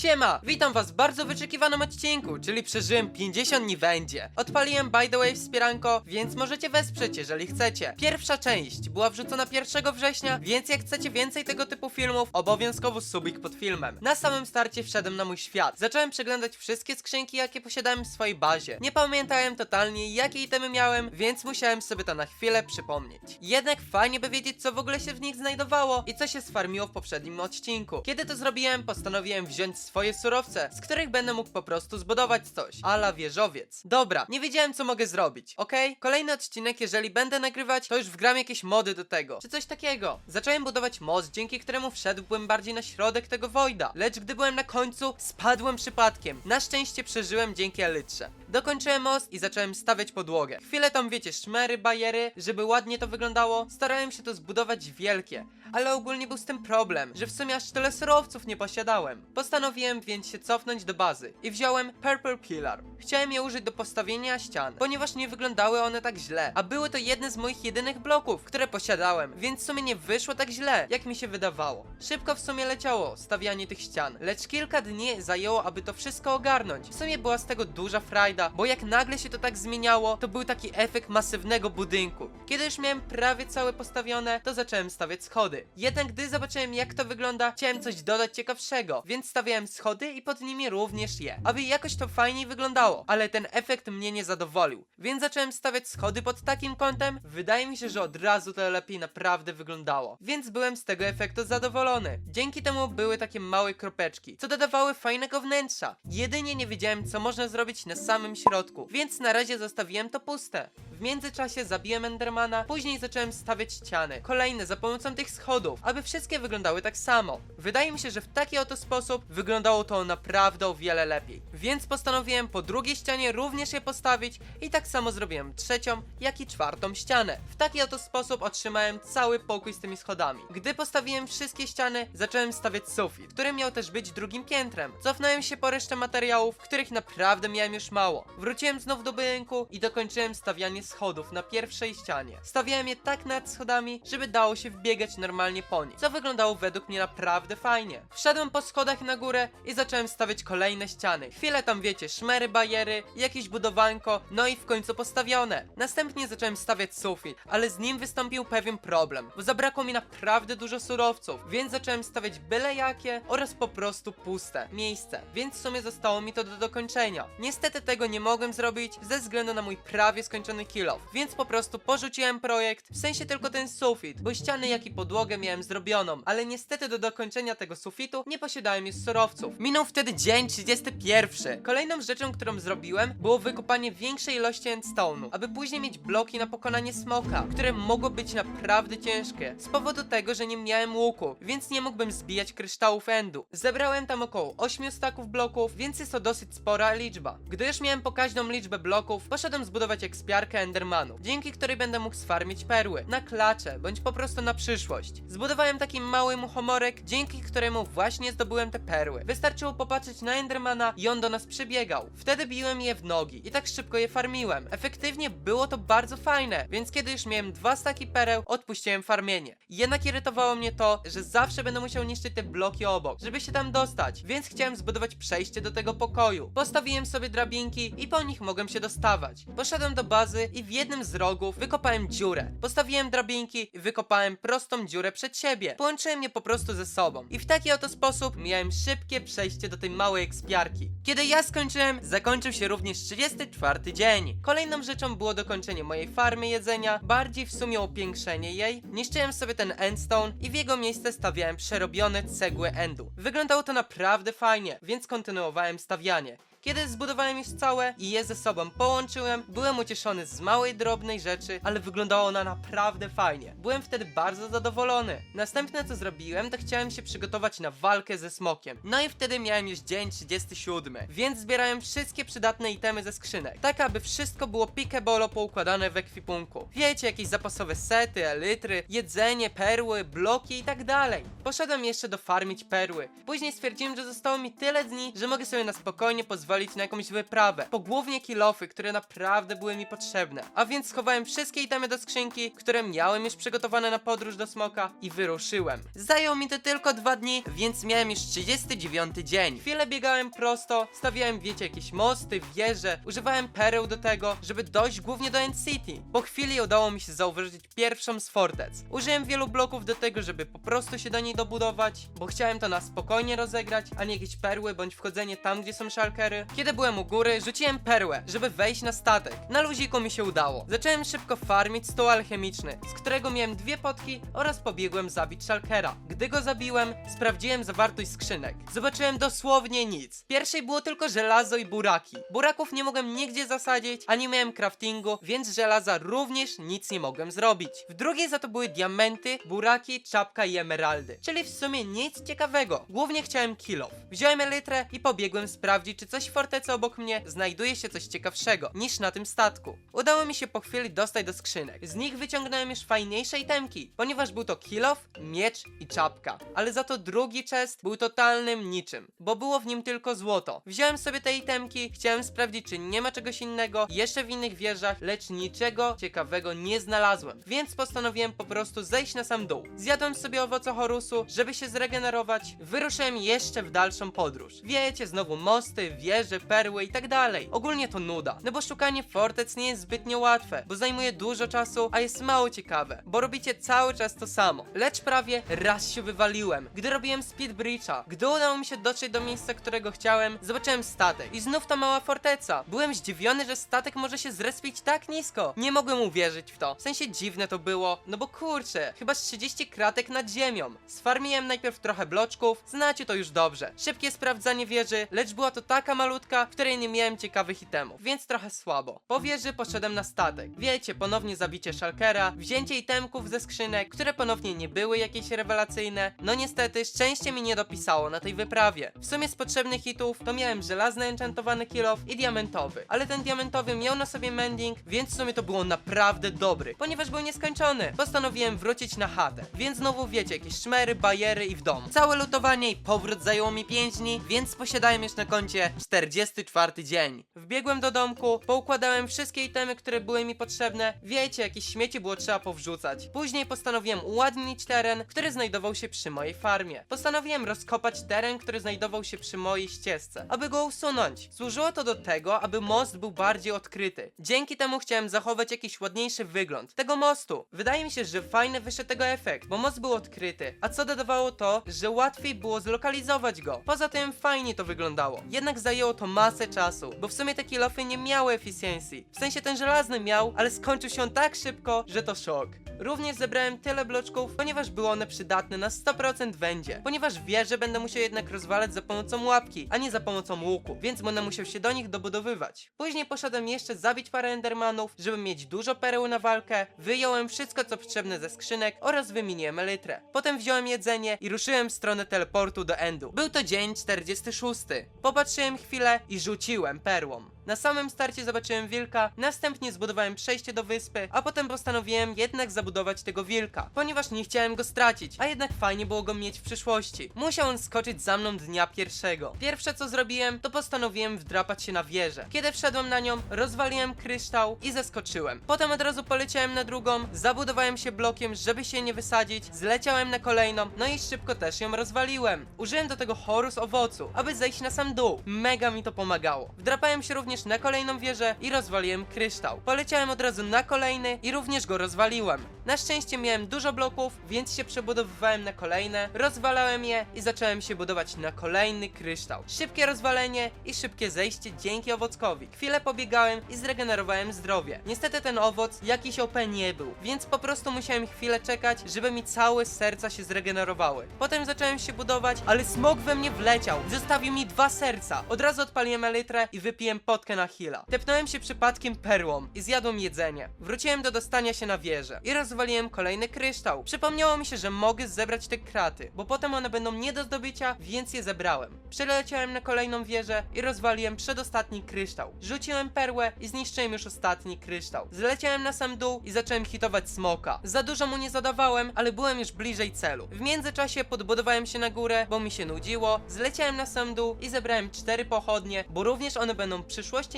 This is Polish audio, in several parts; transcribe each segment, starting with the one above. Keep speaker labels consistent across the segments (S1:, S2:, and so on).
S1: Siema, witam was w bardzo wyczekiwanym odcinku, czyli przeżyłem 50 dni wędzie. Odpaliłem by the way wspieranko, więc możecie wesprzeć, jeżeli chcecie. Pierwsza część była wrzucona 1 września, więc jak chcecie więcej tego typu filmów, obowiązkowo subik pod filmem. Na samym starcie wszedłem na mój świat. Zacząłem przeglądać wszystkie skrzynki, jakie posiadałem w swojej bazie. Nie pamiętałem totalnie, jakie itemy miałem, więc musiałem sobie to na chwilę przypomnieć. Jednak fajnie by wiedzieć, co w ogóle się w nich znajdowało i co się sfarmiło w poprzednim odcinku. Kiedy to zrobiłem, postanowiłem wziąć swoje surowce, z których będę mógł po prostu zbudować coś, ala wieżowiec. Dobra, nie wiedziałem co mogę zrobić, okej? Kolejny odcinek, jeżeli będę nagrywać, to już wgram jakieś mody do tego, czy coś takiego. Zacząłem budować most, dzięki któremu wszedłbym bardziej na środek tego Voida, lecz gdy byłem na końcu, spadłem przypadkiem. Na szczęście przeżyłem dzięki elytrze. Dokończyłem most i zacząłem stawiać podłogę. Chwilę tam wiecie, szmery, bajery, żeby ładnie to wyglądało. Starałem się to zbudować wielkie, ale ogólnie był z tym problem, że w sumie aż tyle surowców nie posiadałem. Postanowiłem więc się cofnąć do bazy i wziąłem Purple Pillar. Chciałem je użyć do postawienia ścian, ponieważ nie wyglądały one tak źle, a były to jedne z moich jedynych bloków, które posiadałem, więc w sumie nie wyszło tak źle, jak mi się wydawało. Szybko w sumie leciało stawianie tych ścian, lecz kilka dni zajęło, aby to wszystko ogarnąć. W sumie była z tego duża frajda, bo jak nagle się to tak zmieniało, to był taki efekt masywnego budynku. Kiedy już miałem prawie całe postawione, to zacząłem stawiać schody. Jednak gdy zobaczyłem jak to wygląda, chciałem coś dodać ciekawszego, więc stawiałem schody i pod nimi również je, aby jakoś to fajniej wyglądało, ale ten efekt mnie nie zadowolił, więc zacząłem stawiać schody pod takim kątem, wydaje mi się, że od razu to lepiej naprawdę wyglądało, więc byłem z tego efektu zadowolony. Dzięki temu były takie małe kropeczki, co dodawały fajnego wnętrza. Jedynie nie wiedziałem co można zrobić na samym środku, więc na razie zostawiłem to puste. W międzyczasie zabiłem Endermana, później zacząłem stawiać ściany, kolejne za pomocą tych schodów, aby wszystkie wyglądały tak samo. Wydaje mi się, że w taki oto sposób wyglądało to naprawdę o wiele lepiej. Więc postanowiłem po drugiej ścianie również je postawić i tak samo zrobiłem trzecią, jak i czwartą ścianę. W taki oto sposób otrzymałem cały pokój z tymi schodami. Gdy postawiłem wszystkie ściany, zacząłem stawiać sufit, który miał też być drugim piętrem. Cofnąłem się po resztę materiałów, których naprawdę miałem już mało. Wróciłem znów do budynku i dokończyłem stawianie schodów na pierwszej ścianie. Stawiałem je tak nad schodami, żeby dało się wbiegać normalnie po nich, co wyglądało według mnie naprawdę fajnie. Wszedłem po schodach na górę i zacząłem stawiać kolejne ściany. Chwilę tam wiecie, szmery, bajery, jakieś budowanko, no i w końcu postawione. Następnie zacząłem stawiać sufit, ale z nim wystąpił pewien problem, bo zabrakło mi naprawdę dużo surowców, więc zacząłem stawiać byle jakie oraz po prostu puste miejsce, więc w sumie zostało mi to do dokończenia. Niestety tego nie mogłem zrobić ze względu na mój prawie skończony kill off, więc po prostu porzuciłem projekt, w sensie tylko ten sufit, bo ściany jak i podłogę miałem zrobioną, ale niestety do dokończenia tego sufitu nie posiadałem już surowców. Minął wtedy dzień 31. Kolejną rzeczą, którą zrobiłem, było wykopanie większej ilości endstone'u, aby później mieć bloki na pokonanie smoka, które mogło być naprawdę ciężkie, z powodu tego, że nie miałem łuku, więc nie mógłbym zbijać kryształów endu. Zebrałem tam około 8 staków bloków, więc jest to dosyć spora liczba. Gdy już miałem pokaźną liczbę bloków, poszedłem zbudować ekspiarkę endermanów, dzięki której będę mógł sfarmić perły, na klacze, bądź po prostu na przyszłość. Zbudowałem taki mały muchomorek, dzięki któremu właśnie zdobyłem te perły. Wystarczyło popatrzeć na endermana i on do nas przybiegał. Wtedy biłem je w nogi i tak szybko je farmiłem. Efektywnie było to bardzo fajne, więc kiedy już miałem dwa staki pereł, odpuściłem farmienie. Jednak irytowało mnie to, że zawsze będę musiał niszczyć te bloki obok, żeby się tam dostać, więc chciałem zbudować przejście do tego pokoju. Postawiłem sobie drabinki i po nich mogłem się dostawać. Poszedłem do bazy i w jednym z rogów wykopałem dziurę. Postawiłem drabinki i wykopałem prostą dziurę przed siebie. Połączyłem je po prostu ze sobą. I w taki oto sposób miałem szybkie przejście do tej małej ekspiarki. Kiedy ja skończyłem, zakończył się również 34 dzień. Kolejną rzeczą było dokończenie mojej farmy jedzenia, bardziej w sumie upiększenie jej. Niszczyłem sobie ten endstone i w jego miejsce stawiałem przerobione cegły endu. Wyglądało to naprawdę fajnie, więc kontynuowałem stawianie. Kiedy zbudowałem już całe i je ze sobą połączyłem, byłem ucieszony z małej, drobnej rzeczy, ale wyglądało ona naprawdę fajnie. Byłem wtedy bardzo zadowolony. Następne co zrobiłem, to chciałem się przygotować na walkę ze smokiem. No i wtedy miałem już dzień 37, więc zbierałem wszystkie przydatne itemy ze skrzynek, tak aby wszystko było pikebolo poukładane w ekwipunku. Wiecie, jakieś zapasowe sety, elitry, jedzenie, perły, bloki i tak dalej. Poszedłem jeszcze dofarmić perły. Później stwierdziłem, że zostało mi tyle dni, że mogę sobie na spokojnie pozwolić odwalić na jakąś wyprawę. Po głównie kilofy, które naprawdę były mi potrzebne. A więc schowałem wszystkie itemy do skrzynki, które miałem już przygotowane na podróż do smoka i wyruszyłem. Zajęło mi to tylko dwa dni, więc miałem już 39 dzień. Chwilę biegałem prosto, stawiałem wiecie jakieś mosty, wieże, używałem pereł do tego, żeby dojść głównie do End City. Po chwili udało mi się zauważyć pierwszą z fortec. Użyłem wielu bloków do tego, żeby po prostu się do niej dobudować, bo chciałem to na spokojnie rozegrać, a nie jakieś perły bądź wchodzenie tam, gdzie są szalkery. Kiedy byłem u góry, rzuciłem perłę, żeby wejść na statek. Na luziku mi się udało. Zacząłem szybko farmić stół alchemiczny, z którego miałem dwie potki oraz pobiegłem zabić szalkera. Gdy go zabiłem, sprawdziłem zawartość skrzynek. Zobaczyłem dosłownie nic. W pierwszej było tylko żelazo i buraki. Buraków nie mogłem nigdzie zasadzić, a nie miałem craftingu, więc żelaza również nic nie mogłem zrobić. W drugiej za to były diamenty, buraki, czapka i emeraldy. Czyli w sumie nic ciekawego. Głównie chciałem kilof. Wziąłem elytrę i pobiegłem sprawdzić, czy coś w fortecy obok mnie znajduje się coś ciekawszego niż na tym statku. Udało mi się po chwili dostać do skrzynek. Z nich wyciągnąłem już fajniejsze itemki, ponieważ był to kilof, miecz i czapka. Ale za to drugi chest był totalnym niczym, bo było w nim tylko złoto. Wziąłem sobie te itemki, chciałem sprawdzić, czy nie ma czegoś innego jeszcze w innych wieżach, lecz niczego ciekawego nie znalazłem. Więc postanowiłem po prostu zejść na sam dół. Zjadłem sobie owoce horusu, żeby się zregenerować. Wyruszyłem jeszcze w dalszą podróż. Wiecie, znowu mosty, wieże, perły i tak dalej. Ogólnie to nuda, no bo szukanie fortec nie jest zbytnio łatwe, bo zajmuje dużo czasu, a jest mało ciekawe, bo robicie cały czas to samo. Lecz prawie raz się wywaliłem, gdy robiłem speed breacha. Gdy udało mi się dotrzeć do miejsca, którego chciałem, zobaczyłem statek i znów ta mała forteca. Byłem zdziwiony, że statek może się zrespić tak nisko. Nie mogłem uwierzyć w to. W sensie dziwne to było, no bo kurczę, chyba z 30 kratek nad ziemią. Sfarmiłem najpierw trochę bloczków, znacie to już dobrze. Szybkie sprawdzanie wieży, lecz była to taka malutka, w której nie miałem ciekawych itemów, więc trochę słabo. Po wieży poszedłem na statek. Wiecie, ponownie zabicie szalkera, wzięcie itemków ze skrzynek, które ponownie nie były jakieś rewelacyjne. No niestety, szczęście mi nie dopisało na tej wyprawie. W sumie z potrzebnych hitów to miałem żelazny enchantowany kilof i diamentowy, ale ten diamentowy miał na sobie mending, więc w sumie to było naprawdę dobry, ponieważ był nieskończony. Postanowiłem wrócić na chatę, więc znowu wiecie, jakieś szmery, bajery i w domu. Całe lutowanie i powrót zajęło mi 5 dni, więc posiadałem już na koncie 44 dzień. Wbiegłem do domku, poukładałem wszystkie itemy, które były mi potrzebne. Wiecie, jakieś śmieci było trzeba powrzucać. Później postanowiłem uładnić teren, który znajdował się przy mojej farmie. Postanowiłem rozkopać teren, który znajdował się przy mojej ścieżce, aby go usunąć. Służyło to do tego, aby most był bardziej odkryty. Dzięki temu chciałem zachować jakiś ładniejszy wygląd tego mostu. Wydaje mi się, że fajny wyszedł tego efekt, bo most był odkryty, a co dodawało to, że łatwiej było zlokalizować go. Poza tym fajnie to wyglądało. Jednak zajęło to masę czasu, bo w sumie te kilofy nie miały efficiency. W sensie ten żelazny miał, ale skończył się on tak szybko, że to szok. Również zebrałem tyle bloczków, ponieważ były one przydatne na 100% wędzie. Ponieważ wie, że będę musiał jednak rozwalać za pomocą łapki, a nie za pomocą łuku, więc będę musiał się do nich dobudowywać. Później poszedłem jeszcze zabić parę endermanów, żeby mieć dużo pereł na walkę, wyjąłem wszystko co potrzebne ze skrzynek oraz wymieniłem elytrę. Potem wziąłem jedzenie i ruszyłem w stronę teleportu do Endu. Był to dzień 46. Popatrzyłem chwilę i rzuciłem perłą. Na samym starcie zobaczyłem wilka, następnie zbudowałem przejście do wyspy, a potem postanowiłem jednak zabudować tego wilka, ponieważ nie chciałem go stracić, a jednak fajnie było go mieć w przyszłości. Musiał on skoczyć za mną dnia pierwszego. Pierwsze co zrobiłem, to postanowiłem wdrapać się na wieżę. Kiedy wszedłem na nią, rozwaliłem kryształ i zeskoczyłem. Potem od razu poleciałem na drugą, zabudowałem się blokiem, żeby się nie wysadzić, zleciałem na kolejną, no i szybko też ją rozwaliłem. Użyłem do tego chorus owocu, aby zejść na sam dół. Mega mi to pomagało. Wdrapałem się również na kolejną wieżę i rozwaliłem kryształ. Poleciałem od razu na kolejny i również go rozwaliłem. Na szczęście miałem dużo bloków, więc się przebudowywałem na kolejne, rozwalałem je i zacząłem się budować na kolejny kryształ. Szybkie rozwalenie i szybkie zejście dzięki owockowi. Chwilę pobiegałem i zregenerowałem zdrowie. Niestety ten owoc jakiś OP nie był, więc po prostu musiałem chwilę czekać, żeby mi całe serca się zregenerowały. Potem zacząłem się budować, ale smok we mnie wleciał. Zostawił mi dwa serca. Od razu odpaliłem elytrę i wypiłem potkę na heala. Tepnąłem się przypadkiem perłą i zjadłem jedzenie. Wróciłem do dostania się na wieżę i roz rozwaliłem kolejny kryształ. Przypomniało mi się, że mogę zebrać te kraty, bo potem one będą nie do zdobycia, więc je zebrałem. Przeleciałem na kolejną wieżę i rozwaliłem przedostatni kryształ. Rzuciłem perłę i zniszczyłem już ostatni kryształ. Zleciałem na sam dół i zacząłem hitować smoka. Za dużo mu nie zadawałem, ale byłem już bliżej celu. W międzyczasie podbudowałem się na górę, bo mi się nudziło, zleciałem na sam dół i zebrałem cztery pochodnie, bo również one będą w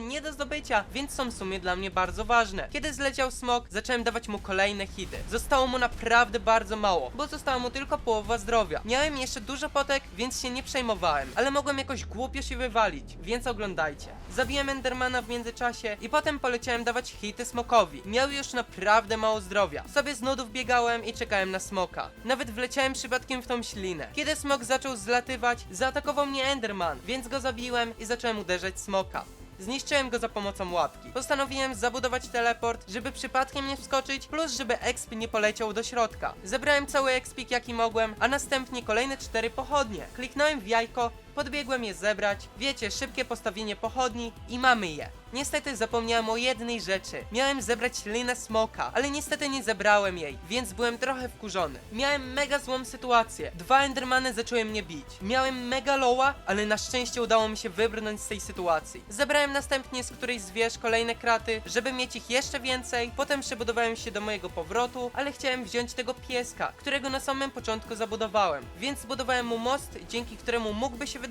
S1: nie do zdobycia, więc są w sumie dla mnie bardzo ważne. Kiedy zleciał smok, zacząłem dawać mu kolejne hity. Zostało mu naprawdę bardzo mało, bo została mu tylko połowa zdrowia. Miałem jeszcze dużo potek, więc się nie przejmowałem, ale mogłem jakoś głupio się wywalić, więc oglądajcie. Zabiłem Endermana w międzyczasie i potem poleciałem dawać hity smokowi. Miał już naprawdę mało zdrowia. Sobie z nudów biegałem i czekałem na smoka. Nawet wleciałem przypadkiem w tą ślinę. Kiedy smok zaczął zlatywać, zaatakował mnie Enderman, więc go zabiłem i zacząłem uderzać smoka. Zniszczyłem go za pomocą łapki. Postanowiłem zabudować teleport, żeby przypadkiem nie wskoczyć, plus żeby exp nie poleciał do środka. Zebrałem cały expik jaki mogłem, a następnie kolejne cztery pochodnie. Kliknąłem w jajko, podbiegłem je zebrać. Wiecie, szybkie postawienie pochodni i mamy je. Niestety zapomniałem o jednej rzeczy. Miałem zebrać linę smoka, ale niestety nie zebrałem jej, więc byłem trochę wkurzony. Miałem mega złą sytuację. Dwa endermany zaczęły mnie bić. Miałem mega loła, ale na szczęście udało mi się wybrnąć z tej sytuacji. Zebrałem następnie z którejś z wież kolejne kraty, żeby mieć ich jeszcze więcej. Potem przebudowałem się do mojego powrotu, ale chciałem wziąć tego pieska, którego na samym początku zabudowałem. Więc zbudowałem mu most, dzięki któremu mógłby się wydostać.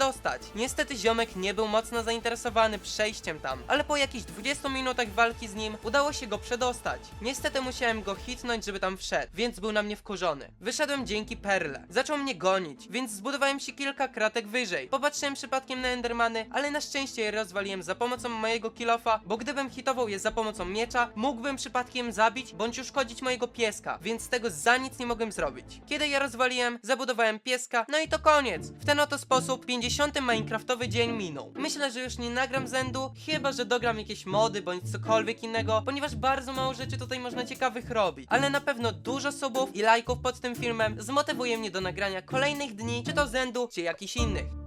S1: Niestety ziomek nie był mocno zainteresowany przejściem tam, ale po jakichś 20 minutach walki z nim udało się go przedostać. Niestety musiałem go hitnąć, żeby tam wszedł, więc był na mnie wkurzony. Wyszedłem dzięki Perle. Zaczął mnie gonić, więc zbudowałem się kilka kratek wyżej. Popatrzyłem przypadkiem na Endermany, ale na szczęście je rozwaliłem za pomocą mojego kilofa, bo gdybym hitował je za pomocą miecza, mógłbym przypadkiem zabić bądź uszkodzić mojego pieska, więc tego za nic nie mogłem zrobić. Kiedy je rozwaliłem, zabudowałem pieska, no i to koniec. W ten oto sposób 50. Minecraftowy dzień minął. Myślę, że już nie nagram zędu, chyba że dogram jakieś mody bądź cokolwiek innego, ponieważ bardzo mało rzeczy tutaj można ciekawych robić. Ale na pewno dużo subów i lajków pod tym filmem zmotywuje mnie do nagrania kolejnych dni, czy to zędu, czy jakichś innych.